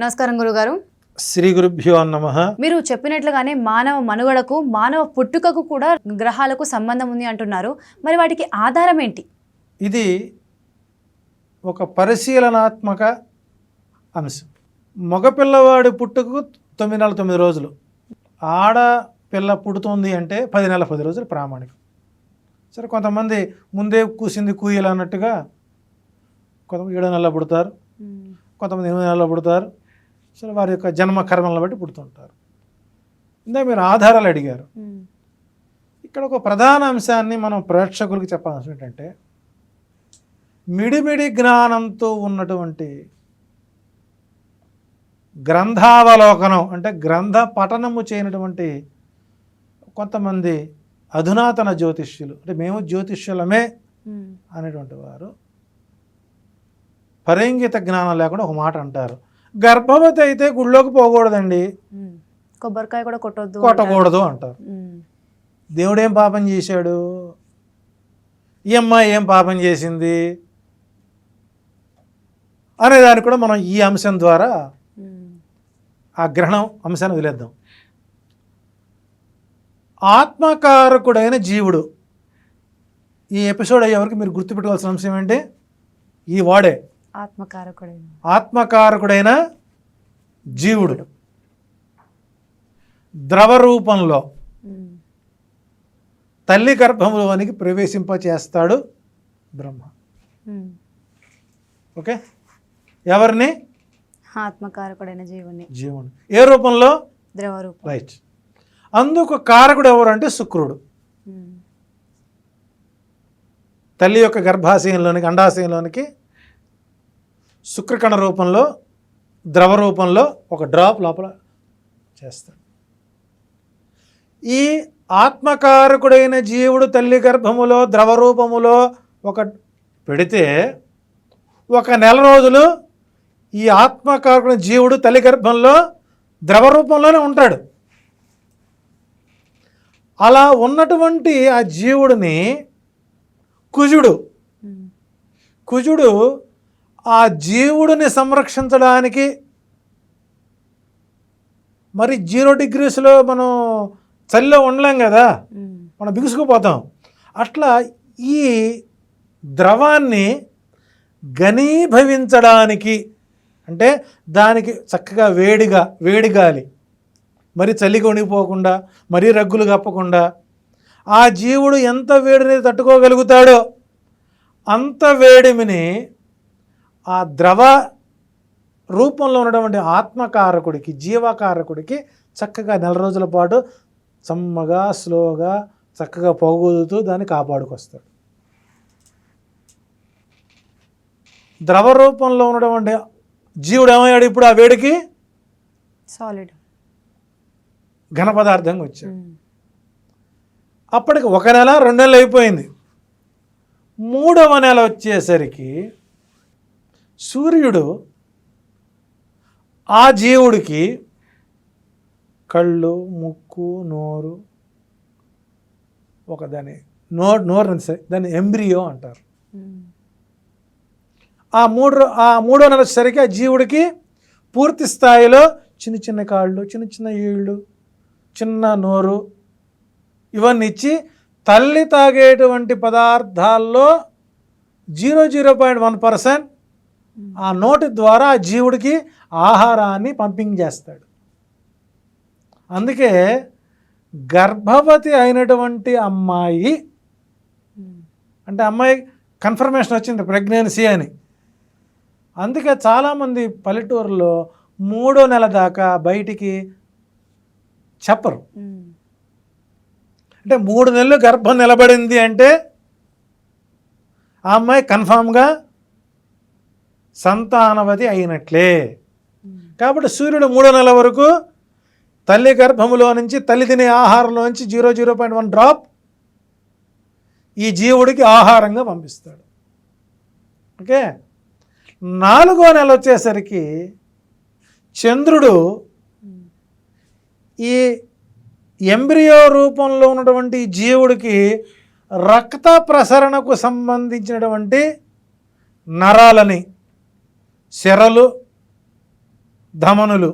నమస్కారం గురుగారు. శ్రీ గురుభ్యో నమ. మీరు చెప్పినట్లుగానే మానవ మనుగడకు మానవ పుట్టుకకు కూడా గ్రహాలకు సంబంధం ఉంది అంటున్నారు. మరి వాటికి ఆధారం ఏంటి? ఇది ఒక పరిశీలనాత్మక అంశం. మగపిల్లవాడి పుట్టుకు తొమ్మిది నెలల తొమ్మిది రోజులు. ఆడ పిల్ల పుడుతుంది అంటే పది నెలల పది రోజులు ప్రామాణికం. సరే కొంతమంది ముందే కూసింది కూయలు అన్నట్టుగా కొంతమంది ఏడు నెలలు పుడతారు. కొంతమంది ఎనిమిది నెలలు పుడతారు. సరే వారి యొక్క జన్మ కర్మలను బట్టి పుడుతుంటారు. ఇందా మీరు ఆధారాలు అడిగారు. ఇక్కడ ఒక ప్రధాన అంశాన్ని మనం ప్రేక్షకులకు చెప్పాల్సి ఏంటంటే మిడిమిడి జ్ఞానంతో ఉన్నటువంటి గ్రంథావలోకనం అంటే గ్రంథ పఠనము చేయనటువంటి కొంతమంది అధునాతన జ్యోతిష్యులు అంటే మేము జ్యోతిష్యులమే అనేటువంటి వారు పరింగిత జ్ఞానం లేకుండా ఒక మాట అంటారు. గర్భవతి అయితే గుళ్ళోకి పోకూడదండి. కొబ్బరికాయ కూడా కొట్టొద్దు కొట్టకూడదు అంటారు. దేవుడేం పాపం చేశాడు? ఈ అమ్మాయి ఏం పాపం చేసింది? అనేదాన్ని కూడా మనం ఈ అంశం ద్వారా. ఆ గ్రహణం అంశాన్ని వదిలేద్దాం. ఆత్మకారకుడైన జీవుడు. ఈ ఎపిసోడ్ అయ్యేవరకు మీరు గుర్తుపెట్టుకోవాల్సిన అంశం ఏంటి? ఈ వాడే. ఆత్మకారకుడైన ఆత్మకారకుడైన జీవుడు. ద్రవ రూపంలో. తల్లి గర్భంలోనికి ప్రవేశింపచేస్తాడు బ్రహ్మ. ఓకే? ఎవరిని? ఆత్మకారకుడైన జీవుని. జీవుని. ఏ రూపంలో? ద్రవ రూపం రైట్ అందుకు కారకుడు ఎవరు అంటే శుక్రుడు. తల్లి యొక్క గర్భాశయంలోనికి అండాశయంలోనికి శుక్రకణ రూపంలో ద్రవ రూపంలో ఒక డ్రాప్ లోపల చేస్తాడు ఈ ఆత్మకారకుడైన జీవుడు తల్లి గర్భములో ద్రవ రూపములో ఒక పెడితే ఒక నెల రోజులు ఈ ఆత్మకారకుడైన జీవుడు తల్లి గర్భంలో ద్రవ రూపంలోనే ఉంటాడు అలా ఉన్నటువంటి ఆ జీవుడిని కుజుడు. కుజుడు ఆ జీవుడిని సంరక్షించడానికి మరి జీరో డిగ్రీస్లో మనం చలిలో ఉండలేం కదా. మనం బిగుసుకుపోతాం. అట్లా ఈ ద్రవాన్ని ఘనీభవించడానికి అంటే దానికి చక్కగా వేడిగా వేడి గాలి మరి చలిగా వణిగిపోకుండా మరీ రగ్గులు కప్పకుండా ఆ జీవుడు ఎంత వేడిని తట్టుకోగలుగుతాడో అంత వేడిమిని ఆ ద్రవ రూపంలో ఉన్నటువంటి ఆత్మకారకుడికి జీవకారకుడికి చక్కగా నెల రోజుల పాటు చమ్మగా స్లోగా చక్కగా పొగుదుతూ దాన్ని కాపాడుకొస్తాడు. ద్రవ రూపంలో ఉన్నటువంటి జీవుడు ఏమయ్యాడు ఇప్పుడు ఆ వేడికి? సాలిడ్ ఘన పదార్థంగా వచ్చాడు. అప్పటికి ఒక నెల రెండు నెలలు అయిపోయింది. మూడవ నెల వచ్చేసరికి సూర్యుడు ఆ జీవుడికి కళ్ళు ముక్కు నోరు ఒక దాని నో నోరు అని సరే దాన్ని ఎంబ్రియో అంటారు. ఆ మూడు ఆ మూడో నెల వచ్చేసరికి ఆ జీవుడికి పూర్తి స్థాయిలో చిన్న చిన్న కాళ్ళు చిన్న చిన్న ఈళ్ళు చిన్న నోరు ఇవన్నీ ఇచ్చి తల్లి తాగేటువంటి పదార్థాల్లో zero zero point one percent ఆ నోటి ద్వారా జీవుడికి ఆహారాన్ని పంపింగ్ చేస్తాడు అందుకే గర్భవతి అయినటువంటి అమ్మాయి అంటే అమ్మాయి కన్ఫర్మేషన్ వచ్చింది ప్రెగ్నెన్సీ అని. అందుకే చాలామంది పల్లెటూరులో మూడో నెల దాకా బయటికి చెప్పరు. అంటే మూడు నెలలు గర్భం నిలబడింది అంటే ఆ అమ్మాయి కన్ఫామ్గా సంతానవతి అయినట్లే. కాబట్టి సూర్యుడు మూడో నెల వరకు తల్లి గర్భములో నుంచి తల్లి తినే ఆహారంలో నుంచి zero zero point one drop ఈ జీవుడికి ఆహారంగా పంపిస్తాడు ఓకే నాలుగో నెల వచ్చేసరికి చంద్రుడు. ఈ ఎంబ్రియో రూపంలో ఉన్నటువంటి జీవుడికి రక్త ప్రసరణకు సంబంధించినటువంటి నరాలని సిరలు ధమనులు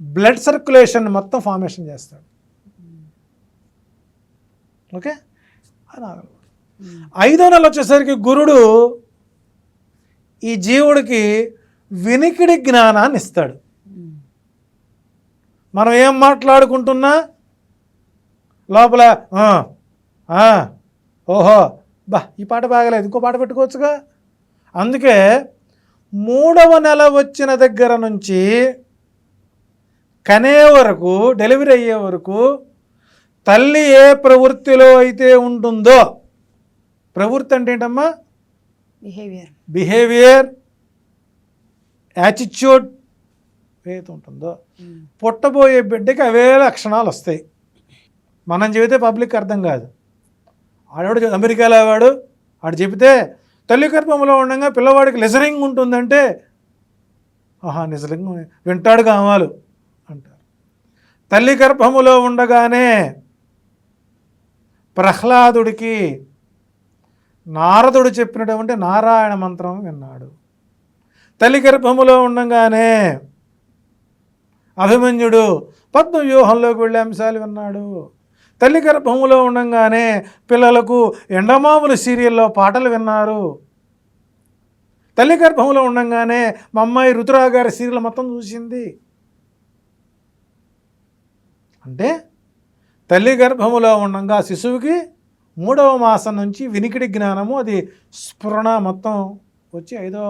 బ్లడ్ సర్క్యులేషన్ మొత్తం ఫార్మేషన్ చేస్తాడు. ఓకే? ఐదో నెల వచ్చేసరికి గురుడు ఈ జీవుడికి వినికిడి జ్ఞానాన్ని ఇస్తాడు. మనం ఏం మాట్లాడుకుంటున్నా? లోపల ఓహో బా ఈ పాట బాగలేదు. ఇంకో పాట పెట్టుకోవచ్చుగా? అందుకే మూడవ నెల వచ్చిన దగ్గర నుంచి కనే వరకు డెలివరీ అయ్యే వరకు తల్లి ఏ ప్రవృత్తిలో అయితే ఉంటుందో ప్రవృత్తి అంటే ఏంటమ్మా? బిహేవియర్ బిహేవియర్ యాటిట్యూడ్ ఏదైతే ఉంటుందో. పుట్టబోయే బిడ్డకి అవే లక్షణాలు వస్తాయి. మనం చెబితే పబ్లిక్ అర్థం కాదు. ఆడవాడు అమెరికాలో వాడు ఆడు చెబితే తల్లి గర్భంలో ఉండగా పిల్లవాడికి లెజరింగ్ ఉంటుందంటే ఆహా నిజంగా వింటాడు కామాలు అంటారు. తల్లి గర్భములో ఉండగానే ప్రహ్లాదుడికి నారదుడు చెప్పినటువంటి నారాయణ మంత్రం విన్నాడు. తల్లి గర్భములో ఉండగానే అభిమన్యుడు పద్మవ్యూహంలోకి వెళ్ళే అంశాలు విన్నాడు. తల్లి గర్భములో ఉండగానే పిల్లలకు ఎండమాములు సీరియల్లో పాటలు విన్నారు. తల్లి గర్భంలో ఉండగానే మా అమ్మాయి రుతురా గారి సీరియల్ మొత్తం చూసింది. అంటే తల్లి గర్భములో ఉండగా శిశువుకి మూడవ మాసం నుంచి వినికిడి జ్ఞానము అది స్ఫురణ మొత్తం వచ్చి ఐదవ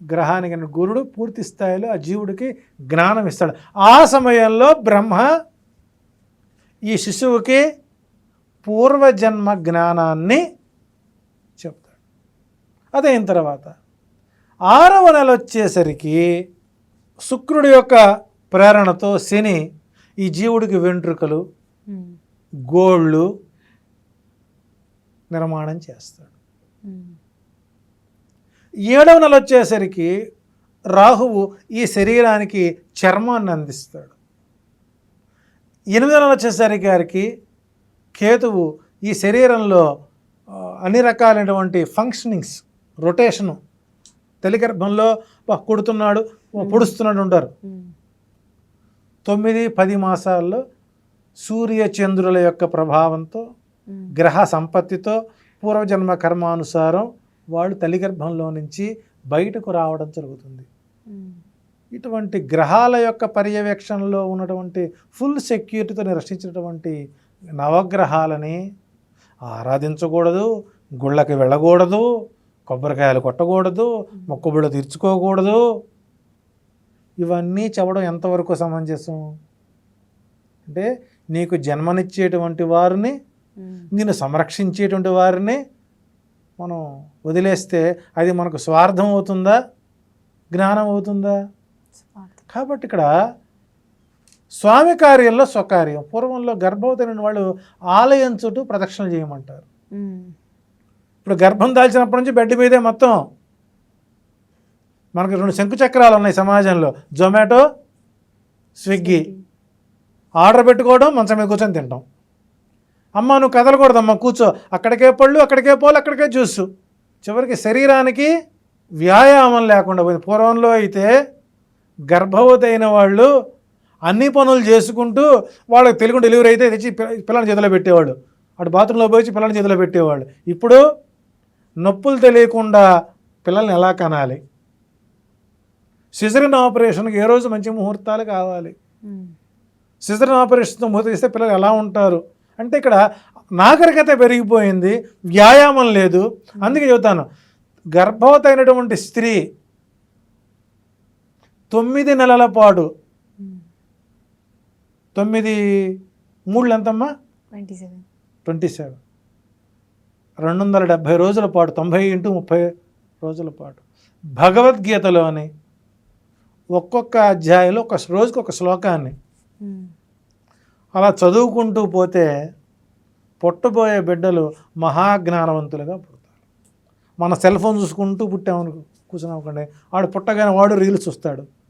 గ్రహానికి గురుడు పూర్తి స్థాయిలో ఆ జీవుడికి జ్ఞానం ఇస్తాడు ఆ సమయంలో బ్రహ్మ ఈ శిశువుకి పూర్వజన్మ జ్ఞానాన్ని చెప్తాడు. అదైన తర్వాత ఆరవ నెల వచ్చేసరికి శుక్రుడి యొక్క ప్రేరణతో శని ఈ జీవుడికి వెంట్రుకలు గోళ్ళు నిర్మాణం చేస్తాడు. ఏడవ నెల వచ్చేసరికి రాహువు ఈ శరీరానికి చర్మాన్ని అందిస్తాడు. ఎనిమిదవ నెల వచ్చేసరికి గారికి కేతువు ఈ శరీరంలో అన్ని రకాలైనటువంటి ఫంక్షనింగ్స్ రొటేషను తెలిగర్భంలో "వా, కుడుతున్నాడు పొడుస్తున్నాడు ఉంటారు తొమ్మిది పది మాసాల్లో సూర్య చంద్రుల యొక్క ప్రభావంతో గ్రహ సంపత్తితో పూర్వజన్మ కర్మానుసారం వాళ్ళు తల్లి గర్భంలో నుంచి బయటకు రావడం జరుగుతుంది. ఇటువంటి గ్రహాల యొక్క పర్యవేక్షణలో ఉన్నటువంటి ఫుల్ సెక్యూరిటీతో రక్షించినటువంటి నవగ్రహాలని ఆరాధించకూడదు గుళ్ళకి వెళ్ళకూడదు కొబ్బరికాయలు కొట్టకూడదు మొక్కుబిళ్ళు తీర్చుకోకూడదు. ఇవన్నీ చెప్పడం ఎంతవరకు సమంజసం? అంటే నీకు జన్మనిచ్చేటువంటి వారిని నిన్ను సంరక్షించేటువంటి వారిని మనం వదిలేస్తే అది మనకు స్వార్థం అవుతుందా? జ్ఞానం అవుతుందా? కాబట్టి ఇక్కడ స్వామి కార్యంలో స్వకార్యం. పూర్వంలో గర్భవతి వాళ్ళు ఆలయం చుట్టూ ప్రదక్షిణ చేయమంటారు. ఇప్పుడు గర్భం దాల్చినప్పటి నుంచి బెడ్ మీదే మొత్తం మనకి రెండు శంకు చక్రాలు ఉన్నాయి సమాజంలో. జొమాటో స్విగ్గీ. ఆర్డర్ పెట్టుకోవడం మంచం మీద కూర్చొని తింటాం. అమ్మ నువ్వు కదలకూడదమ్మా కూర్చో. అక్కడికే పళ్ళు అక్కడికే పోలు అక్కడికే జ్యూస్. చివరికి శరీరానికి వ్యాయామం లేకుండా పోయింది. పూర్వంలో అయితే గర్భవతి అయిన వాళ్ళు అన్ని పనులు చేసుకుంటూ వాళ్ళకి తెలుగు డెలివరీ అయితే తెచ్చి పిల్ల- పిల్లని చేతిలో పెట్టేవాడు అటు బాత్రూంలో పోయి పిల్లని చేతిలో పెట్టేవాళ్ళు. ఇప్పుడు నొప్పులు తెలియకుండా పిల్లల్ని ఎలా కనాలి? సిజరిన్ ఆపరేషన్కి ఏ రోజు మంచి ముహూర్తాలు కావాలి? సిజరిన్ ఆపరేషన్తో ముహూర్తం ఇస్తే పిల్లలు ఎలా ఉంటారు? అంటే ఇక్కడ నాగరికత పెరిగిపోయింది వ్యాయామం లేదు. అందుకే చెబుతాను గర్భవతి అయినటువంటి స్త్రీ తొమ్మిది నెలల పాటు. తొమ్మిది మూడులు ఎంతమ్మా? Twenty seven. Twenty seven. రెండు వందల డెబ్భై రోజుల పాటు తొంభై ఇంటూ ముప్పై రోజుల పాటు. భగవద్గీతలోని ఒక్కొక్క అధ్యాయంలో ఒక రోజుకి ఒక శ్లోకాన్ని అలా చదువుకుంటూ పోతే పుట్టబోయే బిడ్డలు మహాజ్ఞానవంతులుగా పుడతారు. మన సెల్ ఫోన్ చూసుకుంటూ పుట్టామని కూర్చున్నామనుకోండి వాడు పుట్టగానే వాడు రీల్స్ చూస్తాడు.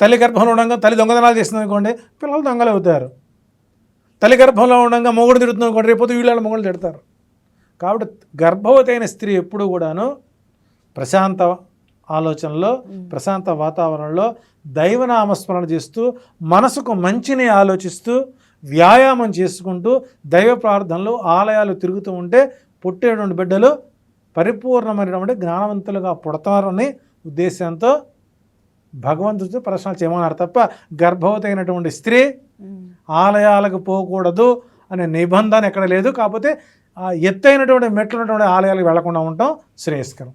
తల్లి గర్భంలో ఉండగా తల్లి దొంగతనాలు చేస్తుంది అనుకోండి పిల్లలు దొంగలు అవుతారు. తల్లి గర్భంలో ఉండగా మొగుడు తిడుతుంది అనుకోండి రేపు వీళ్ళ మొగుడు తిడతారు. కాబట్టి గర్భవతి అయిన స్త్రీ ఎప్పుడు కూడాను ప్రశాంత ఆలోచనలో ప్రశాంత వాతావరణంలో దైవనామస్మరణ చేస్తూ మనసుకు మంచిని ఆలోచిస్తూ వ్యాయామం చేసుకుంటూ దైవ ప్రార్థనలు ఆలయాలు తిరుగుతూ ఉంటే పుట్టేటువంటి బిడ్డలు పరిపూర్ణమైనటువంటి జ్ఞానవంతులుగా పుడతారని ఉద్దేశంతో భగవంతుడితో ప్రశ్నలు చేయమన్నారు తప్ప గర్భవతైనటువంటి స్త్రీ ఆలయాలకు పోకూడదు అనే నిబంధన ఎక్కడ లేదు. కాకపోతే ఎత్తైనటువంటి మెట్లు ఉన్నటువంటి ఆలయాలకు వెళ్ళకుండా ఉండటం శ్రేయస్కరం.